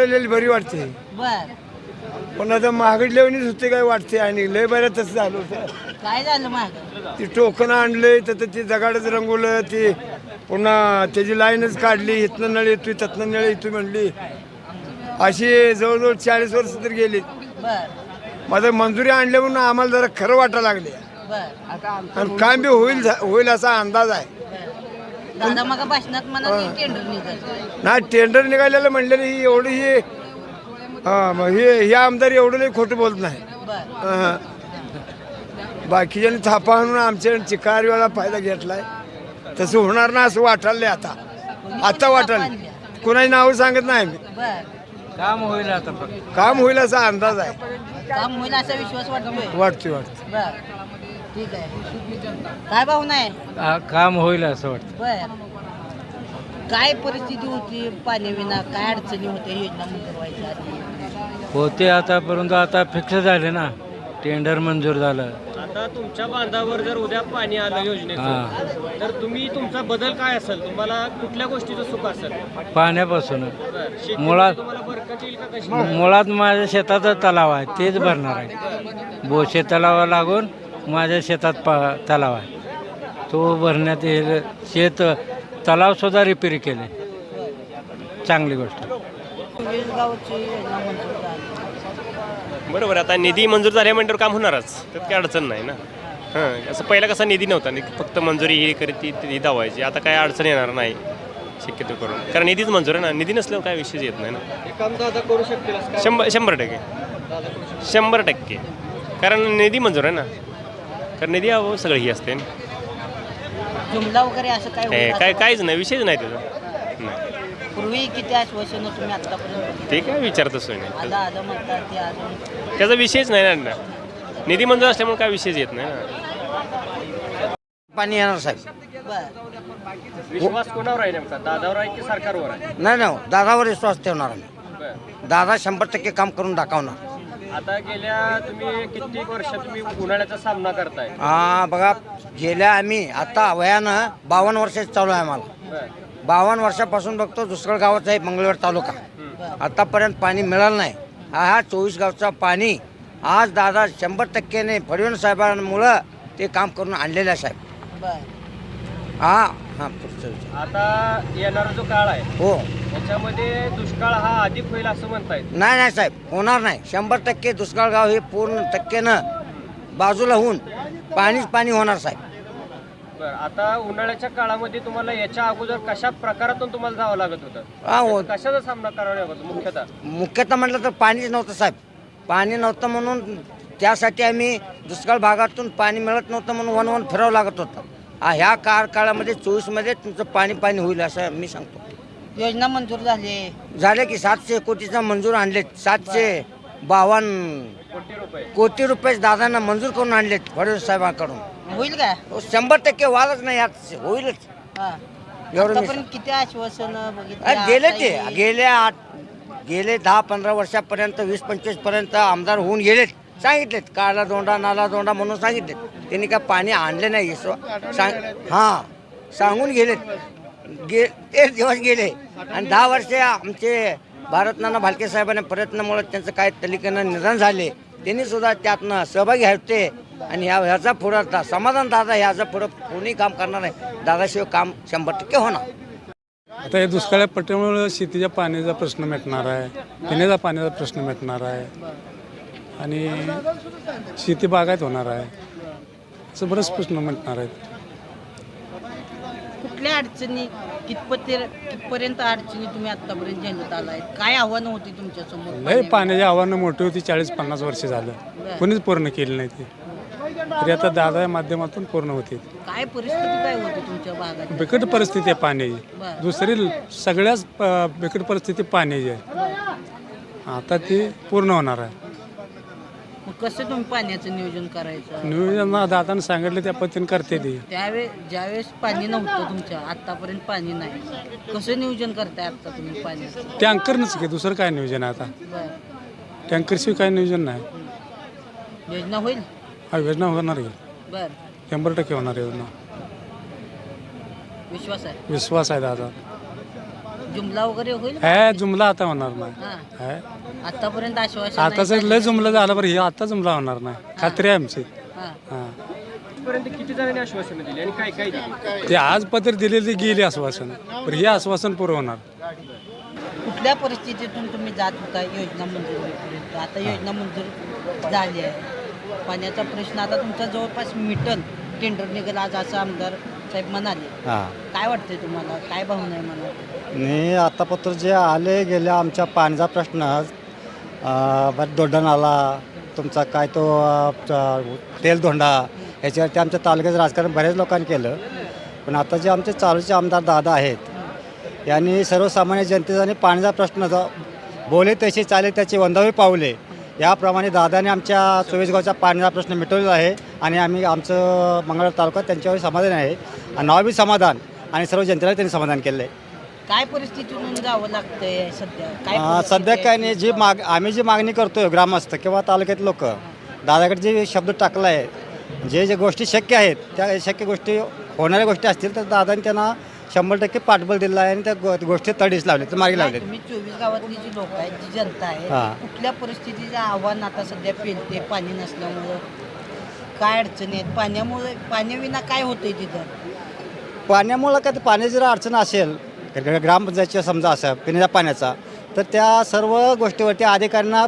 मिळालेली बरी वाटते. बर. पण आता महागडल्यावानीच होते काय वाटते आणि लय बऱ्यात तसं झालं होतं. काय झालं माग ती टोकन आणले तर ते जगाडच रंगवलं ते पुन्हा त्याची लाईनच काढली इथनं नळ येतोय तथनं नळ येतोय म्हणली. अशी जवळजवळ चाळीस वर्ष तर गेली. बर. माझं मंजुरी आणल्या म्हणून आम्हाला जरा खरं वाटायला लागले बर. आणि काम बी होईल झा- होईल असा अंदाज आहे. दादा मग भाषणात म्हणा टेंडर निघाल. ना टेंडर निघालेलं म्हणलेलं ही एवढी ही हा मग हे हे आमदार एवढं लई खोटं बोलत नाही. बर. हा. बाकीच्यांनी थापा आणून आमच्या चिकारवेळा फायदा घेतलाय. तसं होणार ना असं वाटायला आता. आता वाटायला कुणाची नावं सांगत नाही आम्ही बर. काम होईल आता फक्त. काम होईल असा अंदाज आहे. काम होईल असा विश्वास वाटतोय. वाटतोय वाटतं बर. ठीक आहे. काय भावना आहे हा, काम होईल असं वाटतं. बर. काय परिस्थिती होती? पाण्याविना काय अडचणी होत्या? योजना मंजूर व्हायच्या आधी? होते आता परंतु आता फिक्स झाले ना. टेंडर मंजूर झालं. आता तुमच्या बांधावर जर उद्या पाणी आलं योजनेचं हा. तर तुम्ही तुमचा बदल काय असेल? तुम्हाला कुठल्या गोष्टीचं सुख असेल? पाण्यापासून. बरं. शेतीमध्ये मुळात तुम्हाला बरकत येईल का कशी? मुळात माझ्या शेताचा तलाव आहे तेच भरणार आहे. बोशे तलावा लागून माझ्या शेतात पा तलाव आहे. तो भरण्यात येईल. शेत तलावसुद्धा रिपेअर केले. चांगली गोष्ट. बरोबर आता निधी मंजूर झाल्या म्हणल्यावर काम होणारच. त्यात काही अडचण नाही ना? हां असं पहिला कसा निधी नव्हता. नि- फक्त मंजुरी ही करीत ती ती आता काय अडचण येणार नाही शक्यतो करून. कारण निधीच मंजूर आहे ना. निधी नसल्यावर काय विषय येत नाही ना? शंभर शंभर टक्के. शंभर टक्के. कारण निधी मंजूर आहे ना? कारण निधी अहो सगळं ही असते. ना. जुमला वगैरे असं काय हे होईल काय असं काहीच नाही विषयच नाही त्याचा. नाही. वाटतं? पूर्वी किती आश्वासनं तुम्ही आतापर्यंत ते काय विचारतच सोय नाही आधा आधा म्हणतात ते अजून. त्याचा विषयच नाही ना निधी मंजूर असल्यामुळे काय विषयच येत नाही ना. पाणी येणार साहेब. बर. विश्वास कोणावर आहे नेमका? दादावर आहे की सरकारवर आहे? नाही नाही दादावर विश्वास ठेवणार आम्ही. दादा शंभर टक्के काम करून दाखवणार. आता गेल्या तुम्ही कित्येक वर्ष तुम्ही उन्हाळ्याचा सामना करताय. हा बघा गेल्या आम्ही आता वयानं बावन्न वर्ष चालू आहे आम्हाला. बावन्न वर्षापासून बघतो दुसरं गावाचा आहे मंगळवेर तालुका. आतापर्यंत पाणी मिळालं नाही. हा हा चोवीस गावचा पाणी आज दादा शंभर टक्केने फडणवीस साहेबांमुळं ते काम करून आणलेलं आहे साहेब. हा. हा पुढचं विचार. आता येणारा जो काळ आहे हो. याच्यामध्ये दुष्काळ हा अधिक होईल असं म्हणतायत. नाही नाही साहेब होणार नाही. शंभर टक्के दुष्काळ गाव हे पूर्ण टक्केनं बाजूला होऊन पाणीच पाणी होणार साहेब. बरं आता उन्हाळ्याच्या काळामध्ये तुम्हाला याच्या अगोदर कशा प्रकारातून तुम्हाला जावं लागत होतं? हा हो. कशाचा सामना करावा लागत होता मुख्यतः? मुख्यतः म्हटलं तर पाणीच नव्हतं साहेब. पाणी नव्हतं म्हणून त्यासाठी आम्ही दुष्काळ भागातून पाणी मिळत नव्हतं म्हणून वन वन फिरावं लागत होतं. ह्या काळ काळामध्ये चोवीसमध्ये तुमचं पाणी पाणी होईल असं मी सांगतो. योजना मंजूर झाली. झाले की सातशे कोटीचा मंजूर आणले सातशे बावन्न कोटी रुपये दादांना मंजूर करून आणलेत फडणवीस साहेबांकडून. होईल का? हो, शंभर टक्के व्हालच नाही यात होईलच. हा. एवढं मी आतापर्यंत किती आश्वासन अरे गेले ते. गेले आठ गेले दहा पंधरा वर्षापर्यंत वीस पंचवीसपर्यंत आमदार होऊन गेलेत. सांगितलेत काळा दोंडा नाला दोंडा म्हणून सांगितलेत. त्यांनी काय पाणी आणले नाही स्व- सांग हां सांगून गेलेत. गे तेच दिवस गेले. आणि दहा वर्षे आमचे भारतनाना भालके साहेबांना प्रयत्नामुळे त्यांचं काय तलिकेनं निधन झाले. त्यांनी सुद्धा त्यातनं सहभागी होते. आणि ह्या ह्याचा पुढं आता समाधान दादा ह्याचा पुढं कोणी काम करणार आहे दादाशिवाय काम शंभर टक्के होणार. आता हे दुष्काळ्या पट्ट्यामुळे शेतीच्या पाण्याचा प्रश्न मिटणार आहे. पिण्याचा पाण्याचा प्रश्न मिटणार आहे. आणि शेती बागायत होणार आहे. असं बरेच प्रश्न मिटणार आहेत. कुठल्या अडचणी कितपत कितपर्यंत अडचणी तुम्ही आतापर्यंत झेलत आलाय काय आव्हानं होती तुमच्यासमोर लय पाण्याची आव्हानं मोठी होती चाळीस पन्नास वर्ष झालं. कोणीच पूर्ण केली नाही ती. तरी आता दादा या माध्यमातून पूर्ण होते. काय परिस्थिती काय होती तुमच्या भागात बिकट परिस्थिती आहे पाण्याची. दुसरी सगळ्याच अं, बिकट परिस्थिती पाण्याची आहे. आता ती पूर्ण होणार आहे. कसं तुम्ही पाण्याचं नियोजन करायचं? नियोजन दादानं सांगितलं त्या पद्धतीने करते ती. त्यावेळेस ज्यावेळेस पाणी नव्हतं तुमच्या आतापर्यंत पाणी नाही. कसं नियोजन करताय आता तुम्ही पाण्याचं टँकरनंच की दुसरं काय नियोजन आहे आता? बर. टँकरशिवाय काय नियोजन नाही. योजना होईल? हा योजना होणार आहे. बर. शंभर टक्के होणार योजना. विश्वास आहे? विश्वास आहे दादा. जुमला वगैरे होईल? हे जुमला आता होणार नाही. हा. हे. आतापर्यंत आश्वासन आता जर लय जुमला झालं बरं हे आता जुमला होणार नाही. खात्री आहे आमची. हा. हां. पर्यंत किती जणांनी आश्वासनं दिली आणि काय काय दिली? ते आज पत्र दिलेली गेली आश्वासन. पण हे आश्वासन पुरं होणार. कुठल्या परिस्थितीतून तुम्ही जात होता? योजना मंजूर होईपर्यंत. आता योजना मंजूर झाली आहे. पाण्याचा प्रश्न आता तुमचा जवळपास मिटन टेंडर निघेल आज असं आमदार साहेब म्हणाले. हां. काय वाटतंय तुम्हाला? काय भावना आहे मला आणि आतापत्र जे आले गेले आमच्या पाण्याचा प्रश्न बरं दोड्डा नाला तुमचा काय तो तेलधोंडा ह्याच्यावरती आमच्या तालुक्याचं राजकारण बऱ्याच लोकांनी केलं. पण आता जे आमचे चालूचे आमदार दादा आहेत यांनी सर्वसामान्य जनतेचा आणि पाण्याचा प्रश्न जो बोले तसे चाले त्याचे वंदावे पावले. याप्रमाणे दादाने आमच्या चोवीसगावचा पाण्याचा प्रश्न मिटवलेला आहे आणि आम्ही आमचं मंगळवार तालुका त्यांच्यावर समाधान आहे. आणि नाव बी समाधान आणि सर्व जनतेला त्यांनी समाधान केलं आहे. काय परिस्थितीतून जावं लागतंय सध्या? काय परिस्थिती सध्या आहे? काय नाही जी माग आम्ही जी मागणी करतोय ग्रामस्थ किंवा तालुक्यात लोक दादाकडे जे शब्द टाकला आहे जे जे गोष्टी शक्य आहेत त्या शक्य गोष्टी होणाऱ्या गोष्टी असतील तर दादाने त्यांना शंभर टक्के पाठबळ दिला आहे आणि त्या गो- गोष्टी तडीस लावले तर मार्गी लावले तुम्ही चोवीस गावातली जी लोक आहेत जी जनता आहे. कुठल्या परिस्थितीचं आव्हान आता सध्या पेलते पाणी नसल्यामुळं? काय अडचणी आहेत? पाण्यामुळे पाण्याविना काय होतंय तिथं? पाण्यामुळं काय तर पाण्याची जर अडचण असेल ग- ग- ग्रामपंचायतची समजा असं पिण्याच्या पाण्याचा तर त्या सर्व गोष्टीवरती अधिकाऱ्यांना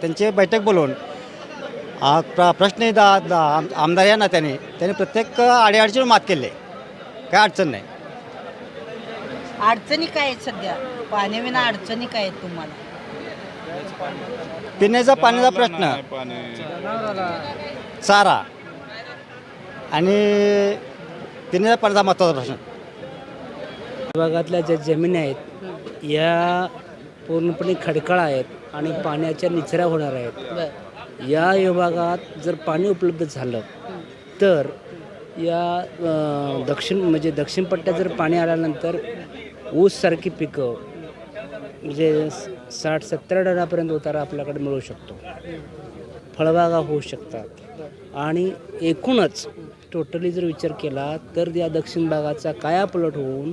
त्यांची बैठक बोलवून प्र प्रश्न दा दा आम- आमदार या नात्याने त्यांनी प्रत्येक अडीअडचणीवर मात केली. काय अडचण नाही. अडचणी काय आहेत सध्या? पाण्याविना अडचणी काय आहेत तुम्हाला? पिण्याचा पाण्याचा प्रश्न. चारा. आणि पिण्याच्या पाण्याचा महत्त्वाचा प्रश्न. विभागातल्या ज्या जमिनी आहेत या पूर्णपणे खडकाळ आहेत आणि पाण्याच्या निचऱ्या होणार आहेत. या विभागात जर पाणी उपलब्ध झालं तर या दक्षिण म्हणजे दक्षिण पट्ट्यात जर पाणी आल्यानंतर ऊससारखी पिकं म्हणजे साठ सत्तर टनापर्यंत उतारा आपल्याकडे मिळू शकतो. फळबागा होऊ शकतात. आणि एकूणच टोटली जर विचार केला तर या दक्षिण भागाचा कायापलट होऊन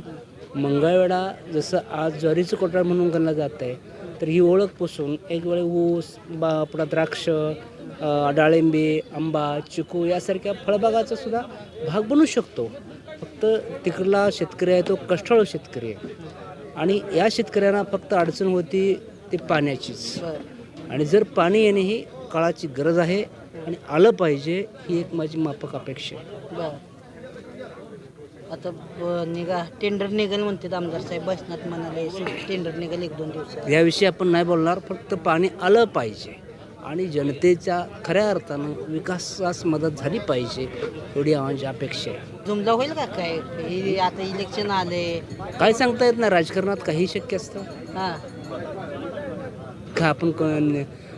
मंगळवेढा जसं आज ज्वारीचं कोठार म्हणून गणलं जात आहे तर ही ओळख पुसून एक वेळ ऊस बा पुन्हा द्राक्ष डाळिंबी आंबा चिकू यासारख्या फळबागाचा सुद्धा भाग बनू शकतो. फक्त तिकडला शेतकरी आहे तो कष्टाळू शेतकरी आहे. आणि या शेतकऱ्यांना फक्त अडचण होती ते पाण्याचीच. आणि जर पाणी येणे ही काळाची गरज आहे आणि आलं पाहिजे ही एक माझी माफक अपेक्षा आहे. आता ब- निघा. टेंडर निघेल म्हणते आमदार साहेब. बसनात म्हणाले टेंडर निघेल एक दोन दिवसात. याविषयी आपण नाही बोलणार फक्त पाणी आलं पाहिजे. आणि जनतेच्या खऱ्या अर्थानं विकासास मदत झाली पाहिजे एवढी माझी अपेक्षा आहे. जुमला होईल का काय? हे आता इलेक्शन आले. काय सांगता येत नाही राजकारणात काही शक्य असतं? हा. का आपण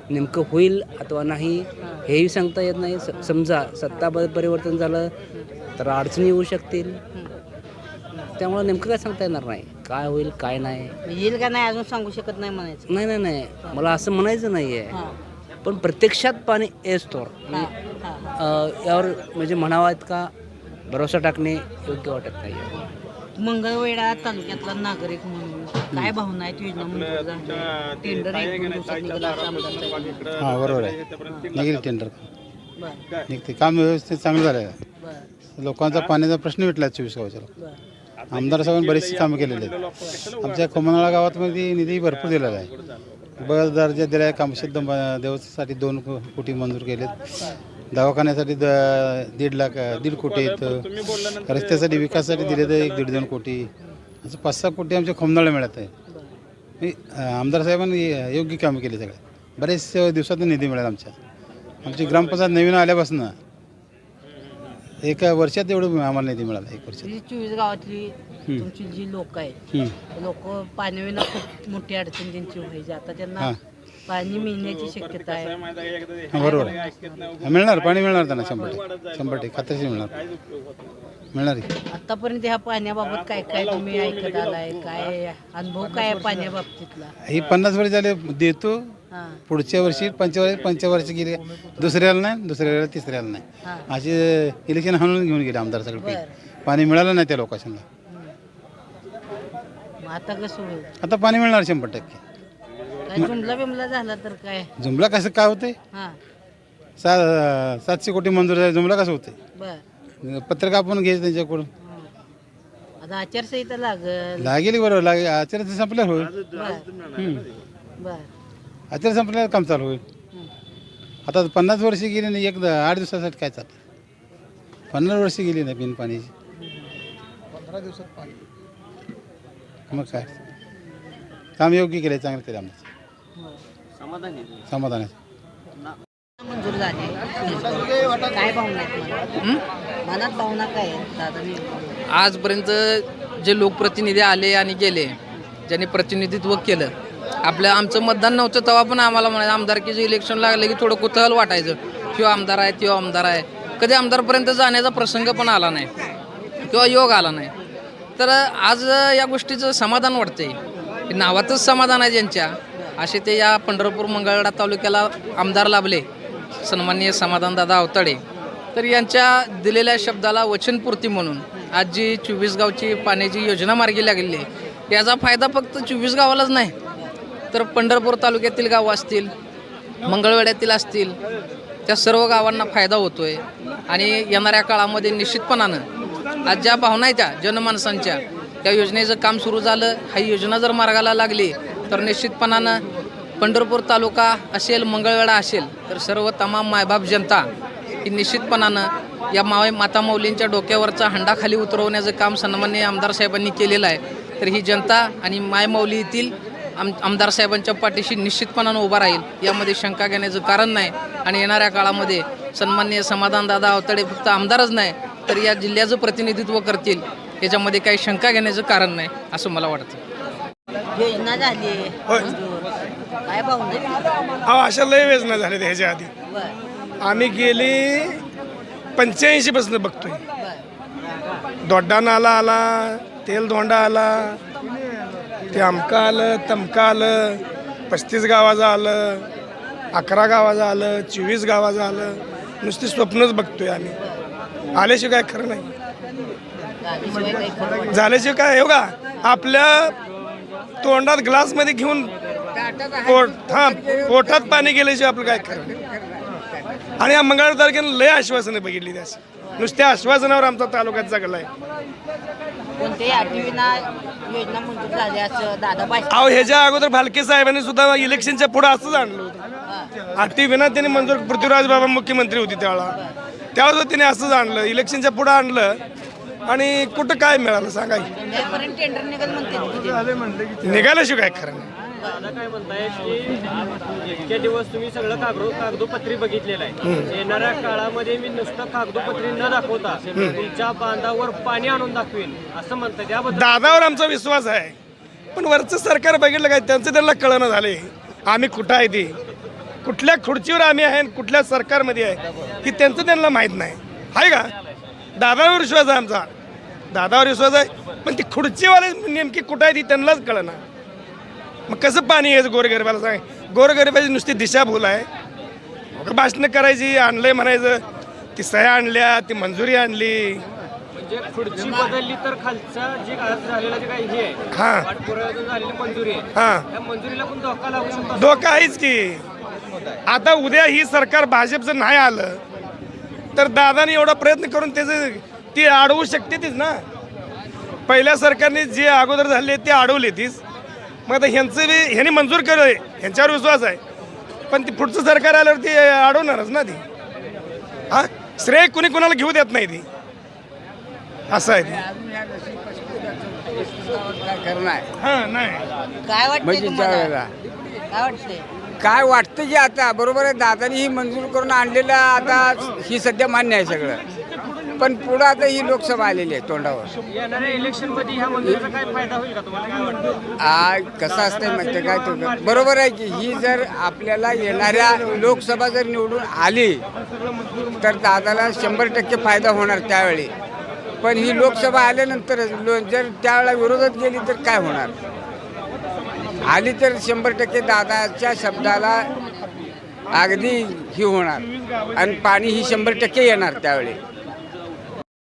नेमकं होईल अथवा नाही हेही सांगता येत नाही. स- समजा सत्ता प- परिवर्तन झालं तर अडचणी येऊ शकतील. त्यामुळे नेमकं काय सांगता येणार नाही. काय होईल काय नाही. येईल का नाही अजून सांगू शकत नाही म्हणायचं. नाही नाही नाही. मला असं म्हणायचं नाही आहे हा. पण प्रत्यक्षात पाणी येस्तोर हा हा यावर म्हणजे म्हणावात का भरोसा टाकणे योग्य वाटत नाही मंगळवेढा तालुक्यातला नागरिक म्हणून काय भावना आहेत योजना मंजूर झाल्या टेंडर एक दोन दिवसात निघाला असं आमदार साहेब हां बरोबर आहे. निघेल टेंडर बर. निघते. काम व्यवस्थित चांगलं झालं आहे बर. लोकांचा पाण्याचा प्रश्न मिटला आहे चोवीस गावच्या. बर. आमदार साहेबांनी बरेचसे कामं केलेले आहेत. आमच्या खोमनाळा गावातमध्ये निधी भरपूर दिलेला आहे. ब दर्जा दिला आहे कामशुद्ध देवस्थासाठी दोन को- कोटी मंजूर केलेत. दवाखान्यासाठी द दीड लाख दीड कोटी आहेत. रस्त्यासाठी विकासासाठी दिले तर एक दीड दोन कोटी. असं पाच सहा कोटी आमच्या खोमनाळा मिळत आहे. म्हणजे, आमदार साहेबांनी योग्य कामं केली सगळे. बरेच दिवसातून निधी मिळाला आमच्या. आमची ग्रामपंचायत नवीन आल्यापासून एका वर्षात एवढं आम्हाला निधी मिळाला एक वर्षात. ही चोवीस गावातली तुमची जी लोक आहेत. लोक पाण्याविना खूप मोठी अडचण त्यांची व्हायची. आता त्यांना हा. पाणी मिळण्याची शक्यता आहे. हां बरोबर. आहे हां, मिळणार पाणी मिळणार त्यांना शंभर टक्के शंभर टक्के खात्रीशीर मिळणार. मिळणार की. आतापर्यंत ह्या पाण्याबाबत काय काय तुम्ही ऐकत आलाय? काय अनुभव काय आहे पाण्याबाबतीतला? ही पन्नास वर्ष झाले देतो. हा. पुढच्या वर्षी पंचवर्षी पंचवर्षी गेले दुसऱ्याला नाही दुसऱ्याला तिसऱ्याला नाही. हा. असे इलेक्शन हाणून घेऊन गेले आमदार सगळे. पाणी मिळालं नाही त्या लोकांना. मग आता कसं होईल? आता पाणी मिळणार शंभर टक्के. जुमला बिमला झाला तर काय? जुमला कसं काय होते हां. सा सातशे कोटी मंजूर झाले जुमला कसं होते बर. पत्रक आपण घ्यायचं त्यांच्याकडून. आता आचारसंहिता लागल. लागेल बरोबर लागेल. आचार्य संपल्यावर होईल. बर. आचार्य संपल्यावर काम चालू होईल. आता पन्नास वर्षे गेली नाही एक द- आठ दिवसासाठी काय चाललं पन्नास वर्षे गेली नाही बिन पाण्याची मग काय? काम योग्य केलं चांगलं केलं आमचं. समाधान आहे मंजूर झाली? काय भावना आहेत मनात? मनात भावना काय आहेत दादा आजपर्यंत जे लोकप्रतिनिधी आले आणि गेले ज्यांनी प्रतिनिधित्व केलं आपलं आमचं मतदान नव्हतं तेव्हा पण आम्हाला म्हणायचं आमदारकीचं इलेक्शन लागलं की थोडं कुतूहल वाटायचं. किंवा आमदार आहे किंवा आमदार आहे. कधी आमदारपर्यंत जाण्याचा प्रसंग पण आला नाही. किंवा योग आला नाही. तर आज या गोष्टीचं समाधान वाटतंय. नावातच समाधान आहे ज्यांच्या. असे ते या पंढरपूर मंगळवेढा तालुक्याला आमदार लाभले. सन्माननीय समाधानदादा अवताडे तर यांच्या दिलेल्या शब्दाला वचनपूर्ती म्हणून आज जी चोवीस गावची पाण्याची योजना मार्गी लागलेली आहे याचा फायदा फक्त चोवीस गावालाच नाही तर पंढरपूर तालुक्यातील गावं असतील मंगळवेड्यातील असतील त्या सर्व गावांना फायदा होतो आहे आणि येणाऱ्या काळामध्ये निश्चितपणानं आज ज्या भावना आहेत त्या जनमानसांच्या त्या योजनेचं काम सुरू झालं ही योजना जर मार्गाला लागली तर निश्चितपणानं पंढरपूर तालुका असेल मंगळवेढा असेल तर सर्व तमाम मायबाप जनता ही निश्चितपणानं या मावय माता माऊलींच्या डोक्यावरचा हंडा खाली उतरवण्याचं काम सन्मान्य आमदार साहेबांनी केलेलं आहे. तर ही जनता आणि मायमाऊली येथील आम आमदार साहेबांच्या पाठीशी निश्चितपणानं उभा राहील यामध्ये शंका घेण्याचं कारण नाही. आणि येणाऱ्या काळामध्ये सन्माननीय समाधानदादा अवतडे फक्त आमदारच नाही तर या जिल्ह्याचं प्रतिनिधित्व करतील याच्यामध्ये काही शंका घेण्याचं कारण नाही असं मला वाटतं. योजना झाली. काय? अहो अशा लय वेदना झाल्या ह्याच्या आधी. आम्ही गेली पंच्याऐंशी पासून बघतोय. दोड्डा नाला आला तेल धोंडा आला ते अमका आलं तमका आलं पस्तीस गावाचं आलं अकरा गावाचं आलं चोवीस गावाचं आलं नुसती स्वप्नच बघतोय आम्ही. आल्याशिवाय काय खरं नाही. झाल्याशिवाय काय हो का? आपल्या तोंडात ग्लासमध्ये घेऊन पोट हा पोटात पाणी गेल्याशिवाय आपलं काय खरं. आणि या मंगळवार तारखेनं लय आश्वासनं बघितली त्याची. नुसत्या आश्वासनावर आमचा तालुक्यात जगला आहे. अहो ह्याच्या अगोदर भालके साहेबांनी सुद्धा इलेक्शनच्या पुढे असंच आणलं होतं. आठवी विना त्यांनी मंजूर पृथ्वीराज बाबा मुख्यमंत्री होते त्यावेळेला. त्यावेळेस त्यांनी असंच आणलं. इलेक्शनच्या पुढे आणलं. आणि कुठं काय मिळालं सांगा की. पर्यंत टेंडर निघाल म्हणते निघाल्याशिवाय काय खरं नाही. दादा काय म्हणताय की इतके दिवस तुम्ही सगळं कागदो कागदोपत्री बघितलेलं आहे. येणाऱ्या काळामध्ये मी नुसतं कागदोपत्री न दाखवता तुमच्या बांधावर पाणी आणून दाखवेन असं म्हणतात याबद्दल दादावर आमचा विश्वास आहे. पण वरचं सरकार बघितलं काय त्यांचं त्यांना कळणं झाले. आम्ही कुठं आहे ते? कुठल्या खुर्चीवर आम्ही आहे आणि कुठल्या सरकारमध्ये आहे की त्यांचं त्यांना माहीत नाही. आहे का? दादावर विश्वास आहे आमचा. दादावर विश्वास आहे. पण ती खुर्चीवाले नेमकी कुठं आहे ती त्यांनाच कळणार मग कसं पाणी यायचं गोरगरिबाला सांग. गोरगरिबाची नुसती दिशाभूल आहे. भाषणं करायची आणलंय म्हणायचं. ती सह्या आणल्या ती मंजुरी आणली. म्हणजे खुर्ची बदलली तर खालचं जे आज झालेलं जे काही हे आहे हां. पाठपुराव्यातून झालेली मंजुरी आहे हां. त्या मंजुरीला पण धोका लागू शकतो. धोका आहेच की. आता उद्या ही सरकार भाजपचं नाही आलं तर दादाने एवढा प्रयत्न करून त्याचं ती अडवू शकते तीच ना. पहिल्या सरकारने जे अगोदर झाले ते अडवले तीच. मग आता ह्यांचं बी ह्यांनी मंजूर केलं ह्यांच्यावर विश्वास आहे. पण ती पुढचं सरकार आल्यावर ती अडवणारच ना ती. हा? श्रेय कुणी कुणाला घेऊ देत नाही ती. असं आहे ते. हां नाही. काय म्हणजे तुम्हाला. काय वाटतंय? काय वाटतं की आता बरोबर आहे दादानी ही मंजूर करून आणलेलं आता ही सध्या मान्य आहे सगळं. पण पुढं आता ही लोकसभा आलेली आहे तोंडावर. येणाऱ्या इलेक्शनमध्ये ह्या मंजुरीचा काय फायदा होईल का तुम्हाला? काय वाटतं? आ कसं असतंय माहिती काय तुम्ही बरोबर आहे की ही जर आपल्याला येणाऱ्या लोकसभा जर निवडून आली तर दादाला शंभर टक्के फायदा होणार त्यावेळी. पण ही लोकसभा आल्यानंतर लो जर त्यावेळेला विरोधात गेली तर काय होणार? आली तर शंभर टक्के दादाच्या शब्दाला अगदी ही होणार. आणि पाणी ही शंभर टक्के येणार त्यावेळी.